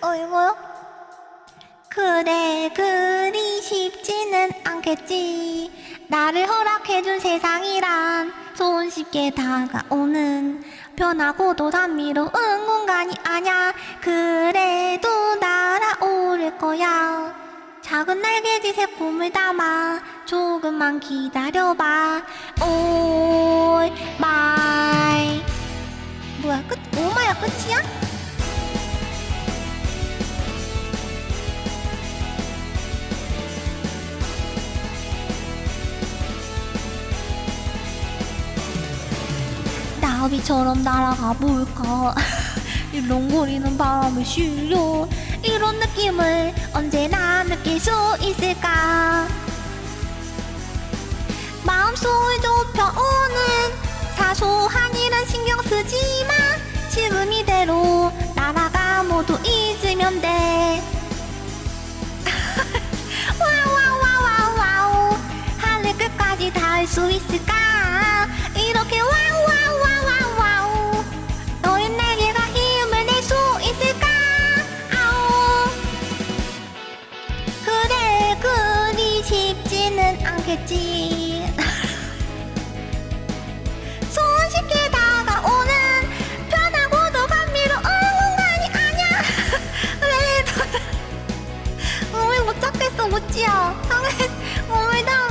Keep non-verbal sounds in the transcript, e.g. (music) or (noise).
어이구. 그래, 그리 쉽지는 않겠지. 나를 허락해준 세상이란 손쉽게 다가오는 변하고도 단미로운 공간이 아냐. 그래도 날아오를 거야. 작은 날개짓에 꿈을 담아 조금만 기다려봐. 올 마이. 뭐야, 끝? 오마야, 끝이야? 나비처럼 날아가 볼까? (laughs) 이 롱거리는 바람을 쉬려 이런 느낌을 언제나 느낄 수 있을까? 마음속을 좁혀오는 사소한 일은 신경 쓰지 마 지금 이대로 날아가 모두 잊으면 돼. (laughs) 와와와와와우 하늘 끝까지 닿을 수 있을까 않겠지? 손쉽게 다가오는 편하고도 감미로운 공간이 아냐 왜 너- 몸을 못 잡겠어 못 지어. (laughs) 몸을 몸을 다